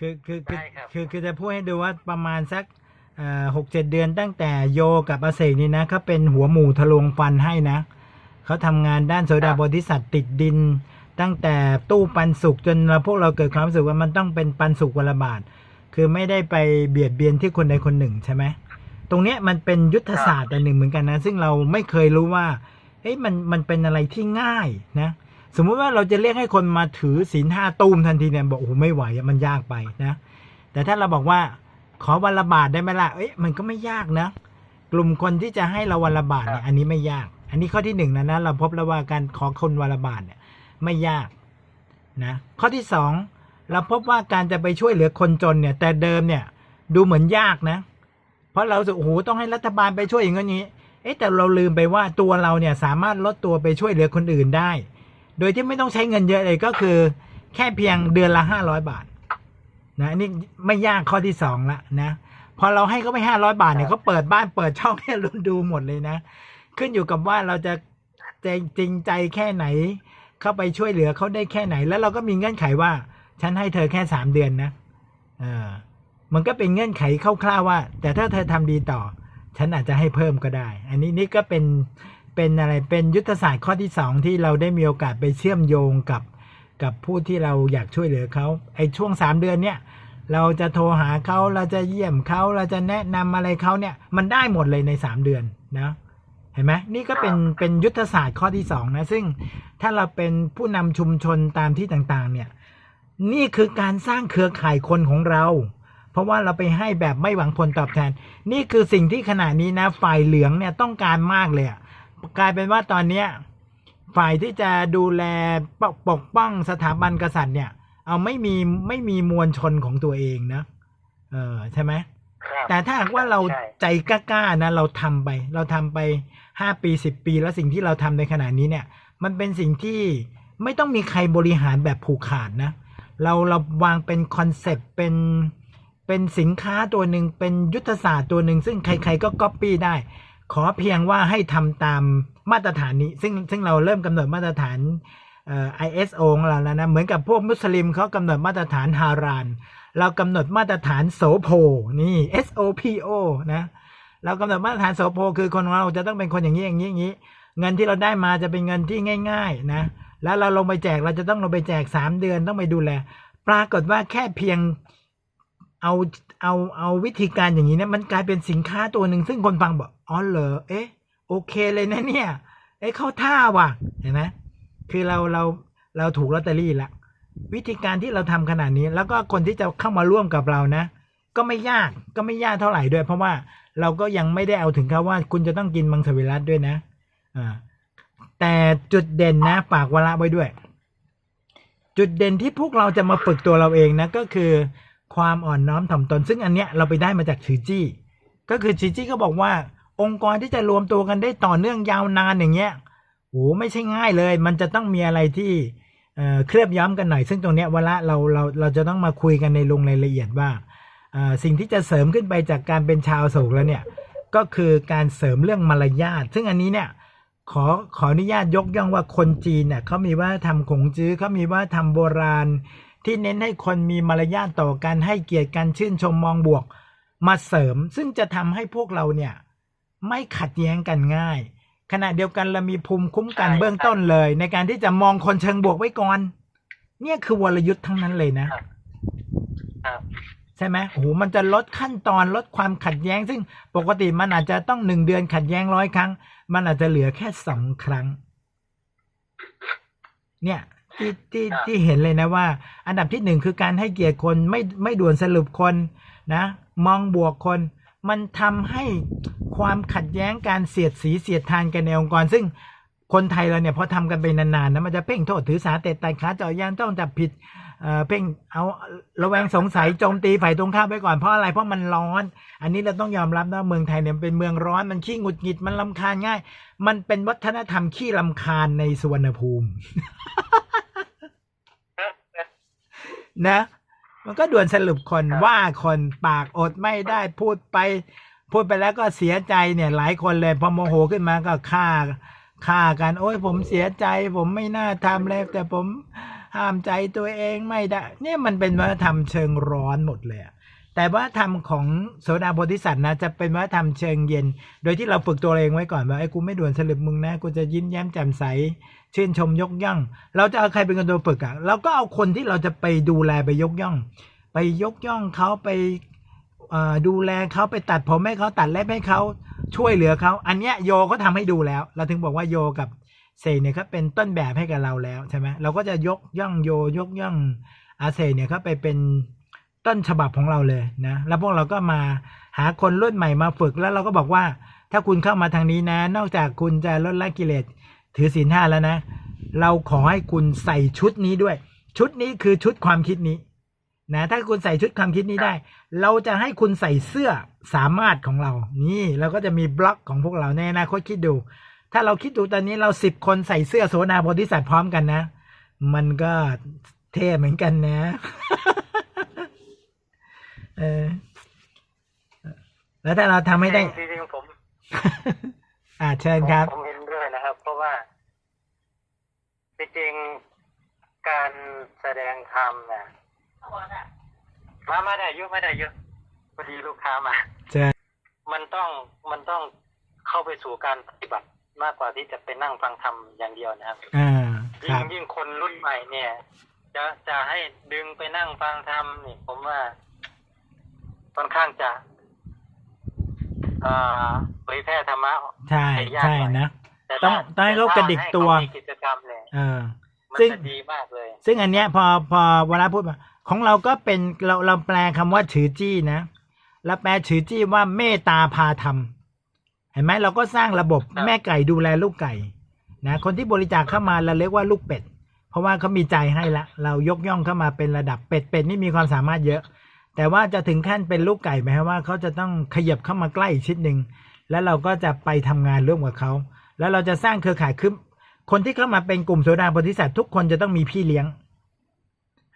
คือคือคือได้ครับ คือคือจะพูดให้ดูว่าประมาณสักหกเจ็ดเดือนตั้งแต่โยกับอาเสกนี่นะเขาเป็นหัวหมูทะลวงฟันให้นะเขาทำงานด้านโสดาบริษัทติดดิน ตั้งแต่ตู้ปันสุกจนเราพวกเราเกิดความรู้สึกว่ามันต้องเป็นปันสุกวันละบาท คือไม่ได้ไปเบียดเบียนที่คนใดคนหนึ่งใช่ไหมตรงเนี้ยมันเป็นยุทธศาสตร์อันหนึ่งเหมือนกันนะ ซึ่งเราไม่เคยรู้ว่าเอ้ยมันมันเป็นอะไรที่ง่ายนะ สมมุติว่าเราจะเรียกให้คนมาถือศีลห้าตูมทันทีเนี่ยบอกโอ้โหไม่ไหวอะมันยากไปนะ แต่ถ้าเราบอกว่าขอวันละบาทได้ไหมล่ะเอ้ยมันก็ไม่ยากนะ กลุ่มคนที่จะให้เราวันละบาทเนี่ยอันนี้ไม่ยาก อันนี้ข้อที่หนึ่งนะนะเราพบแล้วว่าการขอคนวันละบาทเนี่ยไม่ยากนะข้อที่สองเราพบว่าการจะไปช่วยเหลือคนจนเนี่ย แต่เดิมเนี่ยดูเหมือนยากนะ เพราะเรารู้สึกโอ้โหต้องให้รัฐบาลไปช่วยอย่างนี้เอ๊ะแต่เราลืมไปว่าตัวเราเนี่ยสามารถลดตัวไปช่วยเหลือคนอื่นได้ โดยที่ไม่ต้องใช้เงินเยอะเลยก็คือ แค่เพียงเดือนละห้าร้อยบาท นะอันนี่ไม่ยากข้อที่สองละนะพอเราให้เขาไปห้าร้อยบาทเนี่ยเขาเปิดบ้านเปิดช่องให้เราดูหมดเลยนะ ขึ้นอยู่กับว่าเราจะจะจริงใจแค่ไหน เข้าไปช่วยเหลือเขาได้แค่ไหน แล้วเราก็มีเงื่อนไขว่า ฉันให้เธอแค่สามเดือนนะเออมันก็เป็นเงื่อนไขคร่าวๆว่า แต่ถ้าเธอทำดีต่อ ฉันอาจจะให้เพิ่มก็ได้ อันนี้นี่ก็เป็น เป็นอะไรเป็นยุทธศาสตร์ข้อที่สองที่เราได้มีโอกาสไปเชื่อมโยงกับกับผู้ที่เราอยากช่วยเหลือเขาไอ้ช่วงสามเดือนเนี่ยเราจะโทรหาเขาเราจะเยี่ยมเขาเราจะแนะนำอะไรเขาเนี่ยมันได้หมดเลยในสามเดือนนะเห็นไหมนี่ก็เป็นเป็นยุทธศาสตร์ข้อที่สองนะซึ่งถ้าเราเป็นผู้นำชุมชนตามที่ต่างๆเนี่ยนี่คือการสร้างเครือข่ายคนของเรา เพราะว่าเราไปให้แบบไม่หวังผลตอบแทน นี่คือสิ่งที่ขณะนี้นะฝ่ายเหลืองเนี่ยต้องการมากเลยอะ กลายเป็นว่าตอนเนี้ยฝ่ายที่จะดูแลปกปกป้องสถาบันกษัตริย์เนี่ย เอาไม่มีไม่มีมวลชนของตัวเองนะเออใช่ไหมครับแต่ถ้าหากว่าเราใช่ใจกล้าๆนะเราทำไป เราทำไปห้าปีสิบปีแล้วสิ่งที่เราทำในขณะนี้เนี่ย มันเป็นสิ่งที่ไม่ต้องมีใครบริหารแบบผูกขาดนะ เราเราวางเป็นคอนเซปต์เป็นเป็นสินค้าตัวหนึ่งเป็นยุทธศาสตร์ตัวหนึ่งซึ่งใครๆก็ก๊อปปี้ได้ ขอเพียงว่าให้ทำตามมาตรฐานนี้ ซึ่งซึ่งเราเริ่มกำหนดมาตรฐานเอ่อ ISO ของเราแล้วนะ เหมือนกับพวกมุสลิมเขากำหนดมาตรฐานฮาราน เรากำหนดมาตรฐานโสโพนี่ SOPO นะเรากำหนดมาตรฐานโสโพคือคนของเราจะต้องเป็นคนอย่างนี้อย่างนี้อย่างนี้ เงินที่เราได้มาจะเป็นเงินที่ง่าย ๆนะ แล้วเราลงไปแจกเราจะต้องลงไปแจกสามเดือนต้องไปดูแล ปรากฏว่าแค่เพียงเอา เอาเอาวิธีการอย่างนี้เนี่ยมันกลายเป็นสินค้าตัวหนึ่งซึ่งคนฟังบอกอ๋อเหรอเอ๊ะโอเคเลยนะเนี่ยเอ๊ะเข้าท่าว่ะเห็นไหมคือเราเราเราถูกลอตเตอรี่ละวิธีการที่เราทำขนาดนี้ แล้วก็คนที่จะเข้ามาร่วมกับเรานะ ก็ไม่ยากก็ไม่ยากเท่าไหร่ด้วย เพราะว่าเราก็ยังไม่ได้เอาถึงครับว่า คุณจะต้องกินมังสวิรัตด้วยนะอ่าแต่จุดเด่นนะฝากวาระไว้ด้วย จุดเด่นที่พวกเราจะมาฝึกตัวเราเองนะก็คือ ความอ่อนน้อมถ่อมตน ซึ่งอันเนี้ยเราไปได้มาจากชือจี้ ก็คือชือจี้ก็บอกว่า องค์กรที่จะรวมตัวกันได้ต่อเนื่องยาวนานอย่างเงี้ยโอ้ไม่ใช่ง่ายเลย มันจะต้องมีอะไรที่เอ่อเคลือบย้ำกันหน่อย ซึ่งตรงเนี้ยเวลาเราเราเราจะต้องมาคุยกันในลงรายละเอียดว่าเอ่อสิ่งที่จะเสริมขึ้นไปจากการเป็นชาวโศกแล้วเนี่ยก็คือการเสริมเรื่องมารยาท ซึ่งอันนี้เนี่ยขอขออนุญาตยกย่องว่าคนจีนเนี่ยเขามีว่าทำขงจื้อเขามีว่าทำโบราณ ที่เน้นให้คนมีมารยาทต่อกันให้เกียรติกันชื่นชมมองบวก มาเสริม ซึ่งจะทำให้พวกเราเนี่ย ไม่ขัดแย้งกันง่าย ขณะเดียวกันเรามีภูมิคุ้มกันใช่เบื้องต้นเลย ในการที่จะมองคนเชิงบวกไว้ก่อน เนี่ยคือวรยุทธ์ทั้งนั้นเลยนะครับใช่ไหมโอ้โหมันจะลดขั้นตอนลดความขัดแย้ง ซึ่งปกติมันอาจจะต้องหนึ่งเดือนขัดแย้งร้อยครั้ง มันอาจจะเหลือแค่สองครั้ง เนี่ย ที่ที่ครับที่เห็นเลยนะว่า อันดับที่หนึ่งคือการให้เกียรติคนไม่ไม่ด่วนสรุปคนนะ มองบวกคน มันทำให้ความขัดแย้งการเสียดสีเสียดทานกันในองค์กร ซึ่งคนไทยเราเนี่ยพอทำกันไปนานๆนะมันจะเพ่งโทษถือสาเตะตายขาเจาะยางต้องจับผิดเอ่อเพ่งเอาระแวงสงสัยโจมตีฝ่ายตรงข้ามไปก่อนเพราะอะไรเพราะมันร้อน อันนี้เราต้องยอมรับนะเมืองไทยเนี่ยเป็นเมืองร้อนมันขี้หงุดหงิดมันลำคาญง่าย มันเป็นวัฒนธรรมขี้ลำคาญในสุวรรณภูมิ นะ มันก็ด่วนสรุปคนว่าคนปากอดไม่ได้พูดไป พูดไปแล้วก็เสียใจเนี่ยหลายคนเลยพอโมโหขึ้นมาก็ฆ่าฆ่ากัน โอ้ยผมเสียใจ ผมไม่น่าทำเลยแต่ผมห้ามใจตัวเองไม่ได้ เนี่ยมันเป็นวัฒนธรรมเชิงร้อนหมดเลยแต่วัฒนธรรมของโสดาโพธิสัตว์นะจะเป็นวัฒนธรรมเชิงเย็น โดยที่เราฝึกตัวเองไว้ก่อนว่าไอ้กูไม่ด่วนสลึบมึงนะกูจะยิ้มแย้มแจ่มใส ชื่นชมยกย่อง เราจะเอาใครเป็นคนตัวฝึกอะ่ะเราก็เอาคนที่เราจะไปดูแลไปยกย่อง ไปยกย่องเขาไปดูแลเขาไปตัดผมให้เขาตัดเล็บให้เขาช่วยเหลือเขาอันเนี้ยโยเขาทำให้ดูแล้ว เราถึงบอกว่าโยกับเซเนี่ยเขาเป็นต้นแบบให้กับเราแล้วใช่ไหมเราก็จะยกย่องโยยกย่องอาเซเนี่ยเขาไปเป็นต้นฉบับของเราเลยนะแล้วพวกเราก็มาหาคนรุ่นใหม่มาฝึกแล้วเราก็บอกว่า ถ้าคุณเข้ามาทางนี้นะ นอกจากคุณจะลดละกิเลส ถือศีลห้าแล้วนะ เราขอให้คุณใส่ชุดนี้ด้วย ชุดนี้คือชุดความคิดนี้นะถ้าคุณใส่ชุดความคิดนี้ได้ เราจะให้คุณใส่เสื้อสามารถของเรา นี่เราก็จะมีบล็อกของพวกเราในอนาคตคิดดู ถ้าเราคิดดูตอนนี้เราสิบคนใส่เสื้อโสนาโพธิสัตว์พร้อมกันนะ มันก็เท่เหมือนกันนะเออแล้วถ้าเราทำให้ได้จริงๆผม อ่าเชิญครับผมเห็นด้วยนะครับ เพราะว่า จริงๆการแสดงธรรมเนี่ยมามาได้เยอะไม่ได้เยอะพอดีลูกค้ามาเชิญมันต้องมันต้องเข้าไปสู่การปฏิบัติมากกว่าที่จะไปนั่งฟังธรรมอย่างเดียวนะครับอ่าคยิ่รังบยิ่งคนรุ่นใหม่เนี่ย จะจะให้ดึงไปนั่งฟังธรรมนี่ผมว่าค่อนข้างจะเอ่อเผยแพร่ธรรมะใช่ใช่นะแต่ต้องถ้าต้องให้เขาแต่กระดิกตัวให้เขามีกิจกรรมเนี่ยเออมันซึ่งจะดีมากเลย ซึ่งอันเนี้ยพอพอเวลาพูดมาของเราก็เป็นเราเราแปลคำว่าถือจี้นะแล้วแปลถือจี้ว่าเมตตาพาธรรมเห็นไหมเราก็สร้างระบบครับ แม่ไก่ดูแลลูกไก่นะคนที่บริจาคเข้ามาเราเรียกว่าลูกเป็ด เพราะว่าเขามีใจให้ละ เรายกย่องเข้ามาเป็นระดับเป็ดเป็ดนี่มีความสามารถเยอะ แต่ว่าจะถึงขั้นเป็นลูกไก่ไหมครับว่าเขาจะต้องขยับเข้ามาใกล้อีกชิดหนึ่งแล้วเราก็จะไปทำงานร่วมกับเขา แล้วเราจะสร้างเครือข่ายคือคนที่เข้ามาเป็นกลุ่มโสดาโพธิสัตว์ทุกคนจะต้องมีพี่เลี้ยง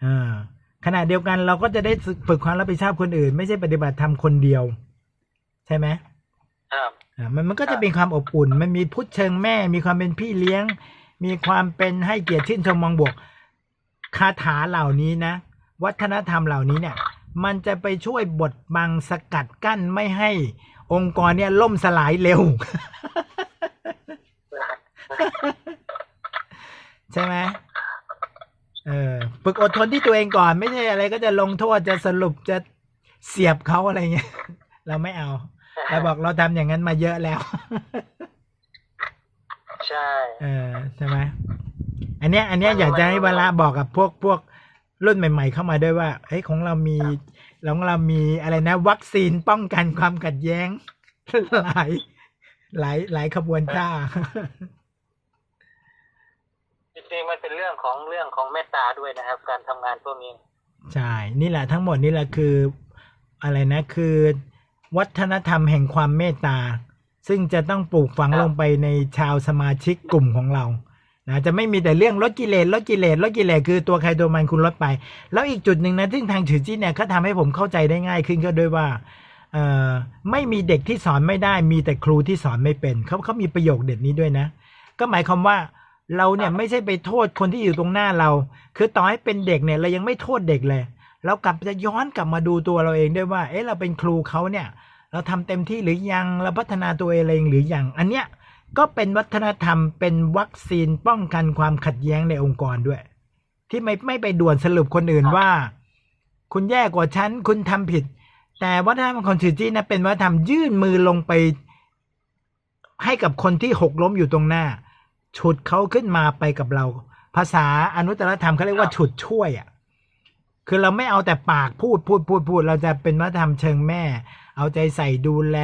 อ่าขณะเดียวกันเราก็จะได้ฝึกความรับผิดชอบคนอื่น ไม่ใช่ปฏิบัติธรรมคนเดียว ใช่ไหมครับอ่ามันมันก็จะเป็นความอบอุ่น มันมีพุทธเชิงแม่ มีความเป็นพี่เลี้ยง มีความเป็นให้เกียรติชื่นชมมองบวกคาถาเหล่านี้นะ วัฒนธรรมเหล่านี้เนี่ย มันจะไปช่วยบดบังสกัดกั้นไม่ให้องค์กรเนี่ยล่มสลายเร็ว ใช่ไหมเออฝึกอดทนที่ตัวเองก่อน ไม่ใช่อะไรก็จะลงโทษจะสรุปจะเสียบเขาอะไรเงี้ย เราไม่เอาเราบอกเราทำอย่างนั้นมาเยอะแล้ว ใช่ เออใช่ไหมอันเนี้ย อันเนี้ยอยากจะให้เวลาบอกกับพวกพวกรุ่นใหม่ ๆ เข้ามาด้วยว่าเฮ้ยของเรามีของเรามีอะไรนะ วัคซีนป้องกันความขัดแย้งหลายหลายหลายขบวนท่าจ ริงๆมันเป็นเรื่องของเรื่องของเมตตาด้วยนะครับ การทำงานพวกนี้ใช่นี่แหละทั้งหมดนี่แหละคือ อะไรนะคือ วัฒนธรรมแห่งความเมตตา ซึ่งจะต้องปลูกฝังครับลงไปในชาวสมาชิกกลุ่มของเรานะจะไม่มีแต่เรื่องลดกิเลสลดกิเลสลดกิเลสคือตัวใครตัวมันคุณลดไป แล้วอีกจุดหนึ่งนะซึ่งทางฉือจี้เนี่ยเขาทำให้ผมเข้าใจได้ง่ายขึ้นก็ด้วยว่าเอ่อไม่มีเด็กที่สอนไม่ได้ มีแต่ครูที่สอนไม่เป็นเขาเขามีประโยคเด็ดนี้ด้วยนะ ก็หมายความว่า เราเนี่ยไม่ใช่ไปโทษคนที่อยู่ตรงหน้าเรา คือต่อให้เป็นเด็กเนี่ยเรายังไม่โทษเด็กเลย เรากลับจะย้อนกลับมาดูตัวเราเองด้วยว่า เอ๊ะเราเป็นครูเขาเนี่ย เราทำเต็มที่หรือยังเราพัฒนาตัวเองหรือยังอันเนี้ยก็เป็นวัฒนธรรมเป็นวัคซีนป้องกันความขัดแย้งในองค์กรด้วย ที่ไม่ไม่ไปด่วนสรุปคนอื่นว่า คุณแย่กว่าฉันคุณทำผิด แต่วัฒนธรรมของชื่อจี้นะเป็นวัฒนธรรมยื่นมือลงไป ให้กับคนที่หกล้มอยู่ตรงหน้า ฉุดเขาขึ้นมาไปกับเรา ภาษาอนุตตรธรรมเขาเรียกว่าฉุดช่วยอะคือเราไม่เอาแต่ปากพูดพูดพูดพูด เราจะเป็นวัฒนธรรมเชิงแม่ เอาใจใส่ดูแล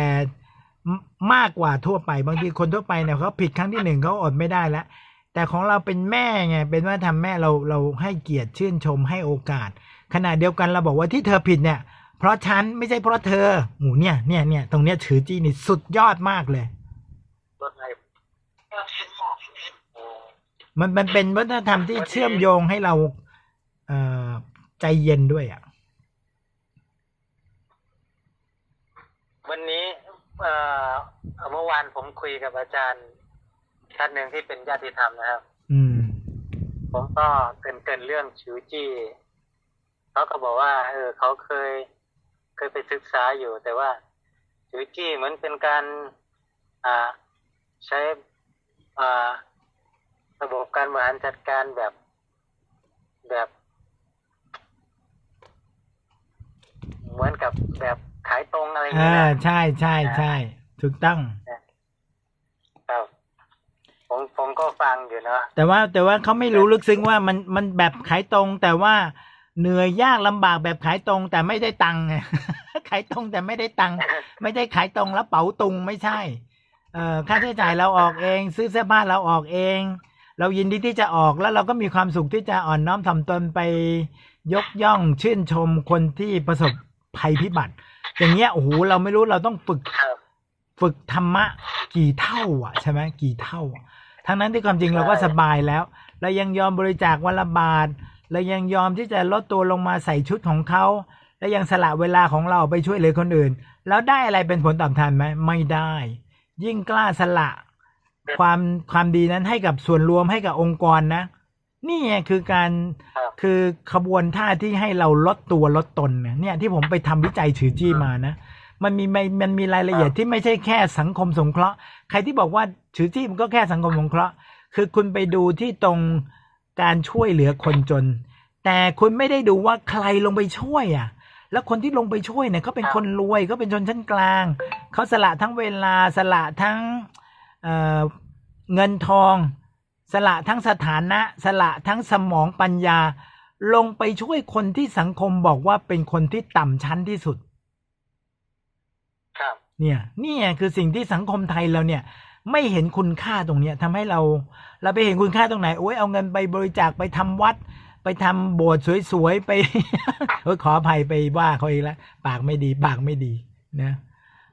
มมากกว่าทั่วไป บางทีคนทั่วไปเนี่ยเขาผิดครั้งที่หนึ่งเขาอดไม่ได้แล้วแต่ของเราเป็นแม่ไงเป็นวัฒนธรรมแม่เราเราให้เกียรติชื่นชมให้โอกาส ขณะเดียวกันเราบอกว่าที่เธอผิดเนี่ย เพราะฉันไม่ใช่เพราะเธอหมูเนี่ยเนี่ยเนี่ยตรงเนี้ยถือจี้นี่สุดยอดมากเลยลดให้โอ้ มันมันเป็นวัฒนธรรมที่เชื่อมโยงให้เราเอ่อใจเย็นด้วยอะ วันนี้เอ่อเมื่อวานผมคุยกับอาจารย์ท่านหนึ่งที่เป็นญาติธรรมนะครับ อืม ผมก็เกรินเกรินเรื่องชิวจี้เขาก็บอกว่า เออเขาเคยเคยไปศึกษาอยู่ แต่ว่าชิวจี้เหมือนเป็นการ อ่า ใช้อ่า ระบบการบริหารจัดการแบบแบบเหมือนกับแบบขายตรงอะไรอย่างเอเงี้ยอนะใช่ใช่ใช่ถูกต้อง ครับผมผมก็ฟังอยู่เนาะแต่ว่าแต่ว่าเขาไม่รู้ลึกซึ้งว่ามันมันแบบขายตรง แต่ว่าเหนื่อยยากลำบากแบบขายตรง แต่ไม่ได้ตังค์ไง ขายตรงแต่ไม่ได้ตังค์ไม่ได้ขายตรงแล้วเป๋าตุงไม่ใช่ เอ่อค่าใช้จ่ายเราออกเอง ซื้อเสื้อผ้าเราออกเอง เรายินดีที่จะออกแล้วเราก็มีความสุขที่จะอ่อนน้อมถ่อมตนไปยกย่องชื่นชมคนที่ประสบภัยพิบัติ อย่างเงี้ยโอ้โหเราไม่รู้เราต้องฝึกครับฝึกธรรมะกี่เท่า อะใช่ไหมกี่เท่าอะทั้งนั้นที่ความจริงเราก็สบายแล้วเรายังยอมบริจาควันละบาทเรายังยอมที่จะลดตัวลงมาใส่ชุดของเขาและยังสละเวลาของเราไปช่วยเหลือคนอื่น แล้วได้อะไรเป็นผลตอบแทนไหมไม่ได้ ยิ่งกล้าสละ ความความดีนั้นให้กับส่วนรวมให้กับองค์กรนะ นี่ไงคือการครับคือขบวนท่าที่ให้เราลดตัวลดตนเนี่ยเนี่ยที่ผมไปทำวิจัยถือจี้มานะมันมีไม่มันมีรายละเอียดที่ไม่ใช่แค่สังคมสงเคราะห์ ใครที่บอกว่าถือจี้มันก็แค่สังคมสงเคราะห์ คือคุณไปดูที่ตรงการช่วยเหลือคนจน แต่คุณไม่ได้ดูว่าใครลงไปช่วยอะ แล้วคนที่ลงไปช่วยเนี่ยเขาเป็นคนรวยเขาเป็นชนชั้นกลางเขาสละทั้งเวลาสละทั้ง เอ่อเงินทอง สละทั้งสถานะ สละทั้งสมองปัญญา ลงไปช่วยคนที่สังคมบอกว่าเป็นคนที่ต่ำชั้นที่สุด ครับ เนี่ยนี่ไงคือสิ่งที่สังคมไทยเราเนี่ย ไม่เห็นคุณค่าตรงเนี้ยทำให้เรา เราไปเห็นคุณค่าตรงไหนโอ้ยเอาเงินไปบริจาคไปทำวัดไปทำโบสถ์สวย ๆ ไปเอยขออภัยไปว่าเขาอีกแล้ว ปากไม่ดี ปากไม่ดีนะ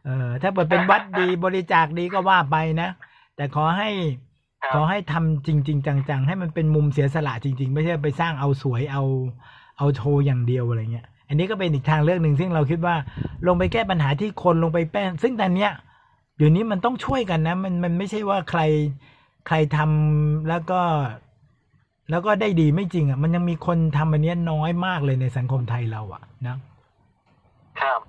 เออถ้าเปิดเป็นวัดดีบริจาคดีก็ว่าไปนะ แต่ขอให้ครับขอให้ทำจริง ๆ จัง ๆ ให้มันเป็นมุมเสียสละจริง ๆ ไม่ใช่ไปสร้างเอาสวยเอาเอาโชว์อย่างเดียวอะไรเงี้ย อันนี้ก็เป็นอีกทางเลือกหนึ่งซึ่งเราคิดว่าลงไปแก้ปัญหาที่คนลงไปแป้งซึ่งตอนเนี้ยเดี๋ยวนี้มันต้องช่วยกันนะ มันมันไม่ใช่ว่าใครใครทำแล้วก็ แล้วก็ได้ดีไม่จริงอะ มันยังมีคนทำอันเนี้ยน้อยมากเลยในสังคมไทยเราอะนะครับ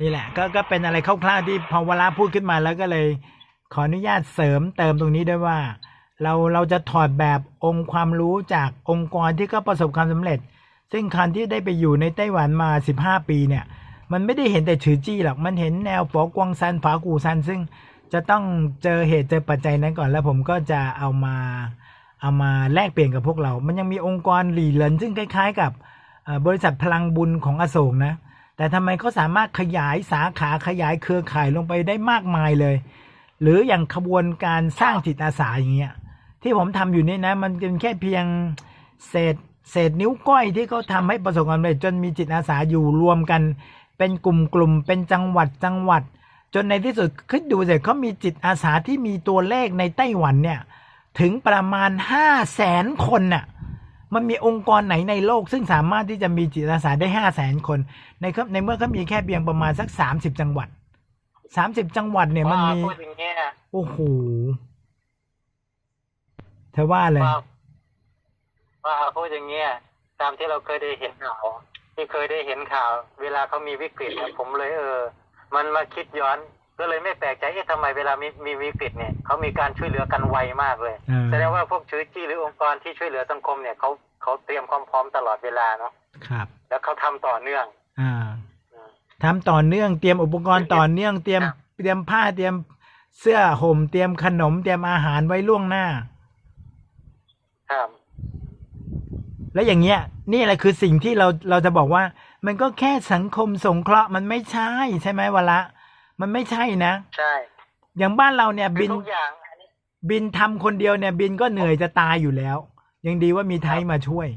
นี่แหละก็ก็เป็นอะไรคร่าวๆที่พอเวลาพูดขึ้นมาแล้วก็เลย ขออนุญาตเสริมเติมตรงนี้ด้วยว่า เราเราจะถอดแบบองค์ความรู้จากองค์กรที่ก็ประสบความสำเร็จ ซึ่งคันที่ได้ไปอยู่ในไต้หวันมา 15 ปีเนี่ย มันไม่ได้เห็นแต่ฉือจี้หรอกมันเห็นแนวฝอกวางซันฝากูซัน ซึ่งจะต้องเจอเหตุเจอปัจจัยนั้นก่อนแล้วผมก็จะเอามาเอามาแลกเปลี่ยนกับพวกเรา มันยังมีองค์กรหลีเหลินซึ่งคล้าย ๆ กับบริษัทพลังบุญของอโศกนะ แต่ทำไมเขาสามารถขยายสาขาขยายเครือข่ายลงไปได้มากมายเลย หรืออย่างขบวนการสร้างจิตอาสาอย่างเงี้ยที่ผมทำอยู่นี่นะ มันเป็นแค่เพียงเศษเศษนิ้วก้อยที่เขาทำให้ประสบความสำเร็จจนมีจิตอาสาอยู่รวมกัน เป็นกลุ่มกลุ่มๆเป็นจังหวัดจังหวัด จนในที่สุดคิดดูสิเขามีจิตอาสาที่มีตัวเลขในไต้หวันเนี่ยถึงประมาณห้าแสนคนน่ะ มันมีองค์กรไหนในโลก ซึ่งสามารถที่จะมีจิตอาสาได้ห้าแสนคน ในครับในเมื่อเขามีแค่เพียงประมาณสักสามสิบจังหวัดสามสิบจังหวัดเนี่ยมันมีว่าพูดอย่างเงี้ยโอ้โหเธอว่าเลยว่าว่าพูดอย่างเงี้ยตามที่เราเคยได้เห็นข่าวที่เคยได้เห็นข่าว เวลาเขามีวิกฤตเนี่ยผมเลยเออ มันมาคิดย้อน ก็เลยไม่แปลกใจเอ๊ะทำไมเวลามีมีวิกฤตเนี่ยเขามีการช่วยเหลือกันไวมากเลยอ่าแสดงว่าพวกชื่อจี้หรือองค์กรที่ช่วยเหลือสังคมเนี่ยเขาเขาเตรียมความพร้อมตลอดเวลาเนาะครับ แล้วเขาทำต่อเนื่อง อ่าอืมทำต่อเนื่องเตรียมอุปกรณ์ต่อเนื่องเตรียมครับเตรียมผ้าเตรียมเสื้อห่มเตรียมขนมเตรียมอาหารไว้ล่วงหน้า ครับ แล้วอย่างเงี้ย นี่แหละคือสิ่งที่เราเราจะบอกว่า มันก็แค่สังคมสงเคราะห์มันไม่ใช่ใช่ไหมวะละ มันไม่ใช่นะ ใช่อย่างบ้านเราเนี่ยคือบินทุกอย่างอันนี้บินทำคนเดียวเนี่ย บินก็เหนื่อยจะตายอยู่แล้ว ยังดีว่ามีไทยมาช่วย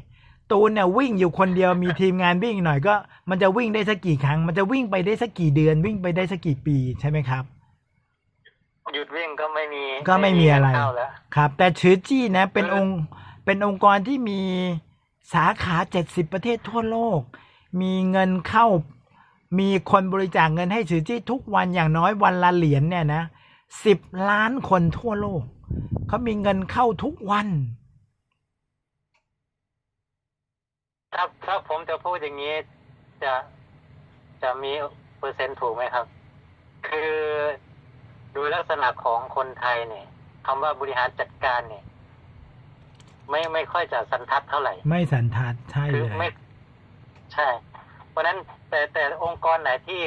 ตูนเนี่ยวิ่งอยู่คนเดียวมีทีมงานวิ่งหน่อยก็ มันจะวิ่งได้สักกี่ครั้ง มันจะวิ่งไปได้สักกี่เดือน วิ่งไปได้สักกี่ปีใช่ไหมครับ หยุดวิ่งก็ไม่มีก็ไม่มีอะไรเข้าแล้วครับ แต่ชือจี้นะ เป็นเออองค์เป็นองค์กรที่มีสาขาเจ็ดสิบประเทศทั่วโลก มีเงินเข้า มีคนบริจาคเงินให้ชือจี้ทุกวันอย่างน้อยวันละเหรียญเนี่ยนะสิบล้านคนทั่วโลก เขามีเงินเข้าทุกวัน ถ้าถ้าผมจะพูดอย่างนี้ จะจะมีเปอร์เซ็นต์ถูกไหมครับ คือดูลักษณะของคนไทยเนี่ยคำว่าบริหารจัดการเนี่ย ไม่ไม่ค่อยจะสันทัดเท่าไหร่ ไม่สันทัดใช่คือเลยไม่ ใช่ เพราะฉะนั้น แต่แต่องค์กรไหนที่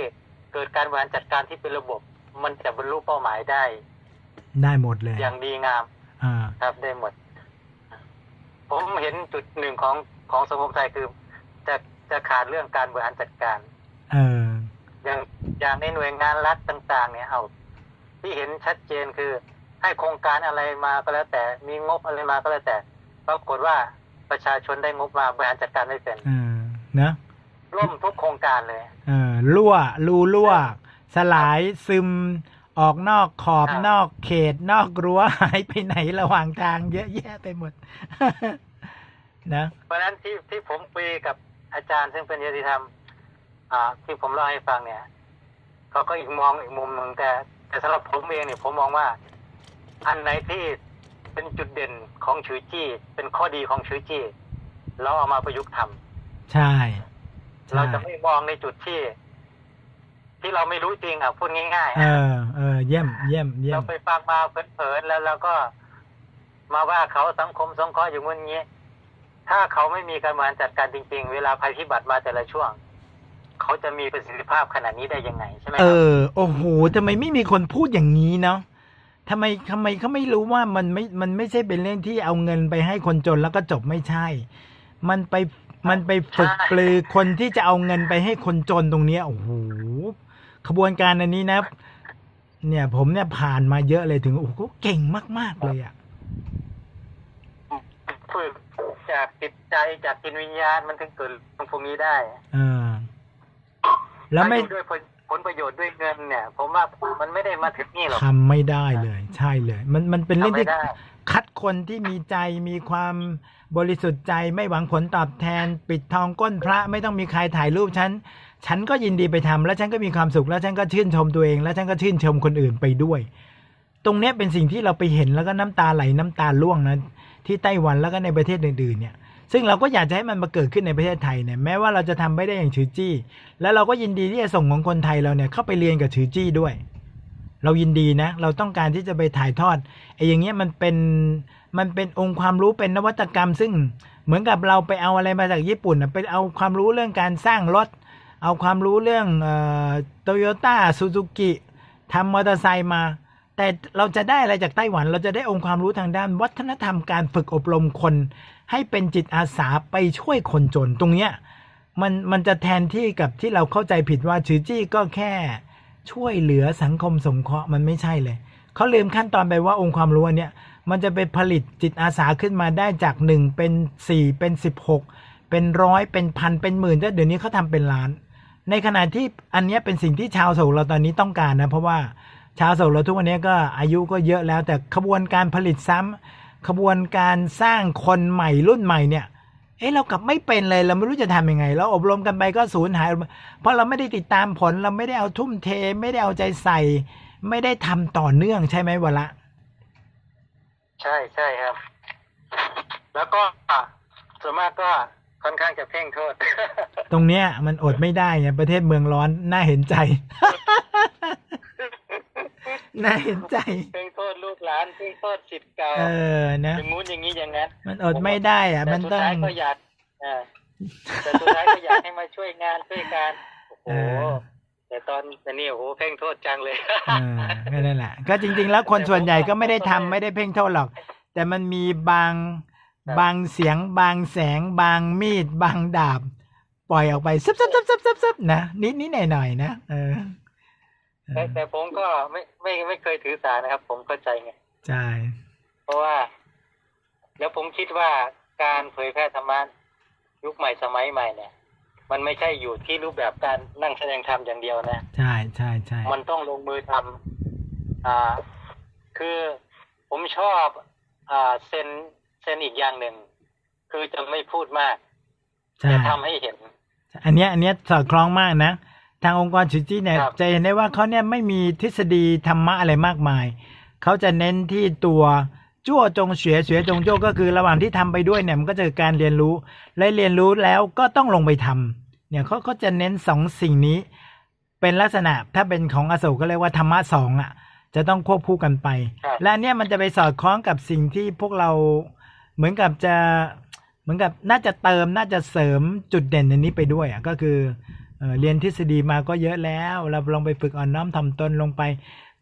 เกิดการบริหารจัดการที่เป็นระบบ มันจะบรรลุเป้าหมายได้ ได้หมดเลย อย่างดีงามอ่าครับได้หมด ผมเห็นจุดหนึ่งของของสังคมไทยคือ จะจะขาดเรื่องการบริหารจัดการ เออ อย่างอย่างในหน่วยงานรัฐต่าง ๆ เนี่ยเอาที่เห็นชัดเจนคือ ให้โครงการอะไรมาก็แล้วแต่มีงบอะไรมาก็แล้วแต่ปรากฏว่าประชาชนได้งบมาบริหารจัดการไม่เป็นเออนะ ล่มทุกโครงการเลย เออรั่วรูรั่ว สลายซึมออกนอกขอบครับ นอกเขต นอกรั้วหายไปไหนระหว่างทางเยอะแยะไปหมด นะเพราะฉะนั้นที่ที่ผมคุยกับอาจารย์ซึ่งเป็นยุติธรรม อ่า ที่ผมเล่าให้ฟังเนี่ยเขาก็อีกมองอีกมุมหนึ่งแต่ แต่สำหรับผมเองเนี่ยผมมองว่า อันไหนที่เป็นจุดเด่นของชือจี้ เป็นข้อดีของชือจี้ เราเอามาประยุกต์ทำ ใช่ใช่ เราจะไม่มองในจุดที่ ที่เราไม่รู้จริงอะพูดง่ายๆเออะอเออเยี่ยมเยี่ยมเยี่ยเรามไปฟังมาเผลอๆแล้วเราก็มาว่าเขาสังคมสงเคราะห์อยู่งุ่นงี้ ถ้าเขาไม่มีการบริหารจัดการจริง ๆ เวลาภัยพิบัติมาแต่ละช่วง เขาจะมีประสิทธิภาพขนาดนี้ได้ยังไงใช่ไหมคเอรับอโอ้โหทำไมไม่มีคนพูดอย่างนี้เนาะทำไมทำไมเขาไม่รู้ว่ามันไม่ มันไม่ใช่เป็นเรื่องที่เอาเงินไปให้คนจนแล้วก็จบไม่ใช่ มันไป มันไปฝึกปลือคนที่จะเอาเงินไปให้คนจนตรงเนี้ยโอ้โหขบวนการอันนี้นะ เนี่ย ผมเนี่ยผ่านมาเยอะเลยถึงโอ้โหเก่งมาก ๆ เลยอะฝึกจากจิตใจจากจิตวิญญาณมันถึงเกิดตรงพวกนี้ได้เออแล้วไม่ถ้าอยู่ด้วย ผลผลประโยชน์ด้วยเงินเนี่ย ผมว่ามันไม่ได้มาถึงนี่หรอกทำไม่ได้เลย ใช่เลย มันมันเป็นเรื่องทำไม่ที่ได้คัดคนที่มีใจมีความบริสุทธิ์ใจไม่หวังผลตอบแทน ปิดทองก้นพระไม่ต้องมีใครถ่ายรูปฉันฉันก็ยินดีไปทำแล้วฉันก็มีความสุขแล้วฉันก็ชื่นชมตัวเอง แล้วฉันก็ชื่นชมคนอื่นไปด้วย ตรงเนี้ยเป็นสิ่งที่เราไปเห็นแล้วก็น้ำตาไหลน้ำตาล่วงนะที่ไต้หวันแล้วก็ในประเทศอื่นๆเนี่ย ซึ่งเราก็อยากจะให้มันมาเกิดขึ้นในประเทศไทยเนี่ยแม้ว่าเราจะทำไม่ได้อย่างชือจี้ แล้วเราก็ยินดีที่จะส่งของคนไทยเราเนี่ยเข้าไปเรียนกับชือจี้ด้วย เรายินดีนะ เราต้องการที่จะไปถ่ายทอดไอ้อย่างเงี้ยมันเป็นมันเป็นองค์ความรู้เป็นนวัตกรรม ซึ่งเหมือนกับเราไปเอาอะไรมาจากญี่ปุ่นนะไปเอาความรู้เรื่องการสร้างรถ เอาความรู้เรื่องโตโยต้าซูซูกิทำมอเตอร์ไซค์มา แต่เราจะได้อะไรจากไต้หวัน เราจะได้องค์ความรู้ทางด้าน วัฒนธรรมการฝึกอบรมคน ให้เป็นจิตอาสาไปช่วยคนจนตรงเนี้ยมันมันจะแทนที่กับที่เราเข้าใจผิดว่าชือจี้ก็แค่ช่วยเหลือสังคมสงเคราะห์มันไม่ใช่เลยเขาลืมขั้นตอนไปว่าองค์ความรู้อันเนี้ยมันจะไปผลิตจิตอาสาขึ้นมาได้จากหนึ่งเป็นสี่เป็นสิบหกเป็นร้อยเป็นพันเป็นหมื่นแต่เดี๋ยวนี้เขาทำเป็นล้าน ในขณะที่อันนี้เป็นสิ่งที่ชาวโศกเราตอนนี้ต้องการนะ เพราะว่า ชาวโศกเราทุกวันนี้ก็อายุก็เยอะแล้ว แต่ขบวนการผลิตซ้ำขบวนการสร้างคนใหม่รุ่นใหม่เนี่ยเอ๊ะเรากลับไม่เป็นเลยเราไม่รู้จะทำยังไง เราอบรมกันไปก็สูญหาย เพราะเราไม่ได้ติดตามผลเราไม่ได้เอาทุ่มเท ไม่ได้เอาใจใส่ ไม่ได้ทำต่อเนื่องใช่ไหมวะละ ใช่ใช่ครับ แล้วก็อะส่วนมากก็ค่อนข้างจะเพ่งโทษ ตรงเนี้ยมันอดไม่ได้ไงประเทศเมืองร้อนน่าเห็นใจ น่าเห็นใจ เพ่งโทษลูกหลานเพ่งโทษสิทธิ์เก่าเออนะอย่างงู้นอย่างนี้อย่างนั้นมันอดไม่ได้อะแต่มันสุดต้องท้ายก็อยากอ่าแต่สุดท้ายก็อยากให้มาช่วยงานช่วยการโอ้โหเออแต่ตอนแต่นี่โอ้โหเพ่งโทษจังเลยเออก็นั่นแหละก็จริง ๆ แล้วคนส่วนใหญ่ก็ไม่ได้ทำไม่ได้เพ่งโทษหรอก แต่มันมีบางครับบางเสียงบางแสง บางมีด บางดาบ ปล่อยออกไปซึบซึบซึบซึบซึบซึบนะนิดนิดหน่อยหน่อยๆนะเออเอ แต่อแต่ผมก็ไม่ไม่ไม่เคยถือสานะครับ ผมเข้าใจไงใช่เพราะว่า แล้วผมคิดว่าการเผยแพร่ธรรมะยุคใหม่สมัยใหม่เนี่ย มันไม่ใช่อยู่ที่รูปแบบการนั่งแสดงธรรมอย่างเดียวนะ ใช่ใช่ใช่มันต้องลงมือทำอ่า คือผมชอบ อ่าเซนเซนอีกอย่างหนึ่ง คือจะไม่พูดมากใช่แต่ทำให้เห็น อันเนี้ย อันเนี้ยสอดคล้องมากนะ ทางองค์กรชูจี้เนี่ยครับจะเห็นได้ว่าเขาเนี่ยไม่มีทฤษฎีธรรมะอะไรมากมาย เขาจะเน้นที่ตัวจั่วจงเฉวยเฉวยจงโจ้ก็คือระหว่างที่ทำไปด้วยเนี่ยมันก็จะเกิดการเรียนรู้ และเรียนรู้แล้วก็ต้องลงไปทำเนี่ยเขาเขาจะเน้นสองสิ่งนี้ เป็นลักษณะถ้าเป็นของอโศกก็เรียกว่าธรรมะสองอะ จะต้องควบคู่กันไปครับและอันเนี่ยมันจะไปสอดคล้องกับสิ่งที่พวกเราเหมือนกับจะเหมือนกับน่าจะเติมน่าจะเสริมจุดเด่นในนี้ไปด้วยอะก็คือ เอ่อเรียนทฤษฎีมาก็เยอะแล้ว เราลองไปฝึกอ่อนน้อมถ่อมตนลงไป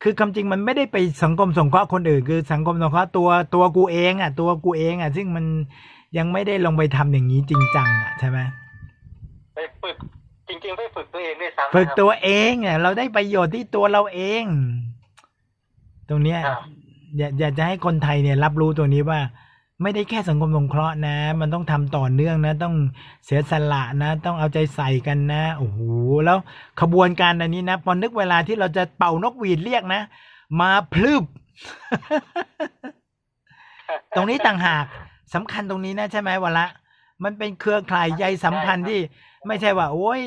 คือคำจริงมันไม่ได้ไปสังคมสงเคราะห์คนอื่น คือสังคมสงเคราะห์ตัวตัวกูเองอะ ตัวกูเองอะ ซึ่งมันยังไม่ได้ลงไปทำอย่างนี้จริงจังอะใช่ไหมไปฝึกจริง ๆ ไปฝึกตัวเองด้วยซ้ำฝึกนะครับตัวเองเนี่ยเราได้ประโยชน์ที่ตัวเราเอง ตรงเนี้ยครับอยากอยากจะให้คนไทยเนี่ยรับรู้ตัวนี้ว่า ไม่ได้แค่สังคมสงเคราะห์นะ มันต้องทำต่อเนื่องนะ ต้องเสียสละนะ ต้องเอาใจใส่กันนะ โอ้โห แล้วขบวนการอันนี้นะ พอนึกเวลาที่เราจะเป่านกหวีดเรียกนะ มาพลึบตรงนี้ต่างหากสำคัญตรงนี้นะใช่ไหมวะละ มันเป็นเครือข่ายใยสัมพันธ์ที่ไม่ใช่ว่า โอ้ย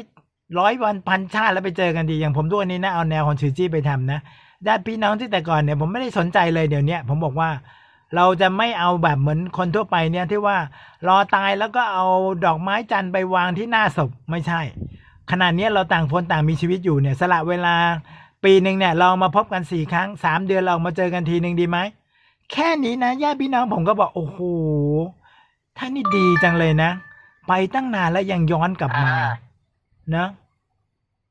ร้อยวันพันชาติแล้วไปเจอกันดี อย่างผมด้วยนี้นะ เอาแนวของชื่อจี้ไปทำนะญาติพี่น้องที่แต่ก่อนเนี่ยผมไม่ได้สนใจเลยเดี๋ยวเนี้ยผมบอกว่า เราจะไม่เอาแบบเหมือนคนทั่วไปเนี่ยที่ว่ารอตายแล้วก็เอาดอกไม้จันทร์ไปวางที่หน้าศพไม่ใช่ ขณะเนี้ยเราต่างคนต่างมีชีวิตอยู่เนี่ยสละเวลาปีหนึ่งเนี่ยเรามาพบกันสี่ครั้งสามเดือนเรามาเจอกันทีหนึ่งดีไหมแค่นี้นะญาติพี่น้องผมก็บอกโอ้โหท่านนี่ดีจังเลยนะ ไปตั้งนานแล้วยังย้อนกลับมาอ่าเนอะ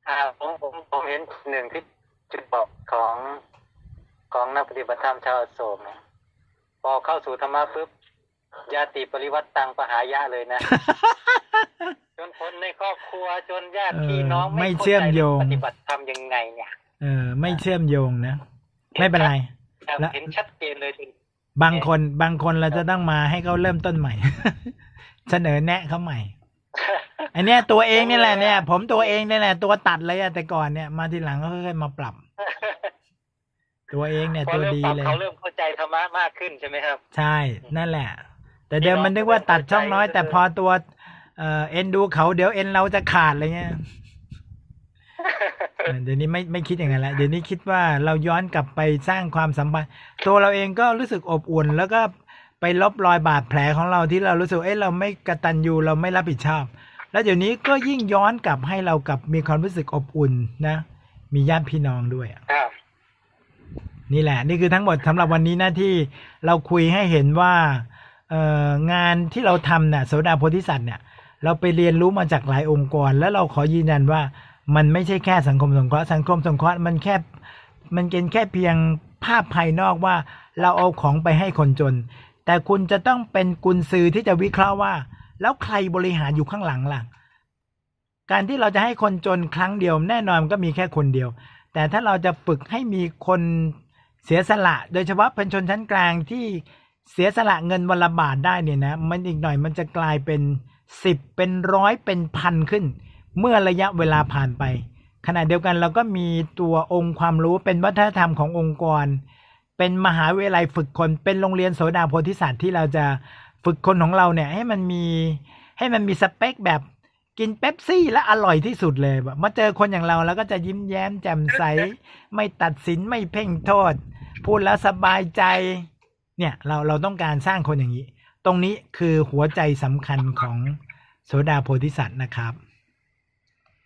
อ่าผมผมผมเห็นหนึ่งที่จุดบอกของของนักปฏิบัติธรรมชาวอโศกเนี่ย พอเข้าสู่ธรรมะปุ๊บญาติปริวัติตังปหายะเลยนะ จนคนในครอบครัวจนญาติพี่น้องเออไม่ข้าใจเชื่อมโยงปฏิบัติธรรมยังไงเนี่ย เออ ไม่เชื่อมโยงนะ ไม่เป็นไรครับแล้วเห็นชัดเจนเลยทีบางคนบางคนเราจะต้องมาให้เขาเริ่มต้นใหม่ เสนอแนะเขาใหม่อันเนี้ยตัวเองนี่แหละเนี่ย ผมตัวเองนี่แหละตัวตัดเลยอะแต่ก่อนเนี่ยมาทีหลังก็ค่อยๆมาปรับ ตัวเองเนี่ยพอตัวเริ่มดีปรับเลยเขาเริ่มเข้าใจธรรมะมากขึ้นใช่ไหมครับ ใช่นั่นแหละ แต่เดิมมันนึกว่าตัดช่องน้อย แต่พอตัวเอ่อเอ็นดูเขาเดี๋ยวเอ็นเราจะขาดอะไรเงี้ยเออเดี๋ยวนี้ไม่ไม่คิดอย่างนั้นละเดี๋ยวนี้คิดว่าเราย้อนกลับไปสร้างความสัมพันธ์ ตัวเราเองก็รู้สึกอบอุ่น แล้วก็ไปลบรอยบาดแผลของเราที่เรารู้สึกเอ้ยเราไม่กระตันยูเราไม่รับผิดชอบ แล้วเดี๋ยวนี้ก็ยิ่งย้อนกลับให้เรากลับมีความรู้สึกอบอุ่นนะ มีญาติพี่น้องด้วยอะครับ นี่แหละ นี่คือทั้งหมดสำหรับวันนี้นะที่เราคุยให้เห็นว่าเองานที่เราทำเนี่ยโสดาโพธิสัตว์เนี่ย เราไปเรียนรู้มาจากหลายองค์กร แล้วเราขอยืนยันว่ามันไม่ใช่แค่สังคมสงเคราะห์สังคมสงเคราะห์มันแค่มันเป็นแค่เพียงภาพภายนอกว่าเราเอาของไปให้คนจน แต่คุณจะต้องเป็นกุญซือที่จะวิเคราะห์ว่า แล้วใครบริหารอยู่ข้างหลังล่ะการที่เราจะให้คนจนครั้งเดียว แน่นอนมันก็มีแค่คนเดียว แต่ถ้าเราจะฝึกให้มีคน เสียสละ โดยเฉพาะเป็นชนชั้นกลางที่เสียสละเงินวันละบาทได้เนี่ยนะมันอีกหน่อยมันจะกลายเป็นสิบเป็นร้อยเป็นพันขึ้น เมื่อระยะเวลาผ่านไป ขณะเดียวกันเราก็มีตัวองค์ความรู้เป็นวัฒนธรรมขององค์กร เป็นมหาวิทยาลัยฝึกคนเป็นโรงเรียนโสดาโพธิสัตว์ที่เราจะฝึกคนของเราเนี่ยให้มันมีให้มันมีสเปคแบบ กินเป๊ปซี่และอร่อยที่สุดเลยแบบมาเจอคนอย่างเราแล้วก็จะยิ้มแย้มแจ่มใส ไม่ตัดสินไม่เพ่งโทษ พูดแล้วสบายใจ เนี่ยเราเราต้องการสร้างคนอย่างนี้ ตรงนี้คือหัวใจสำคัญของโสดาโพธิสัตว์นะครับ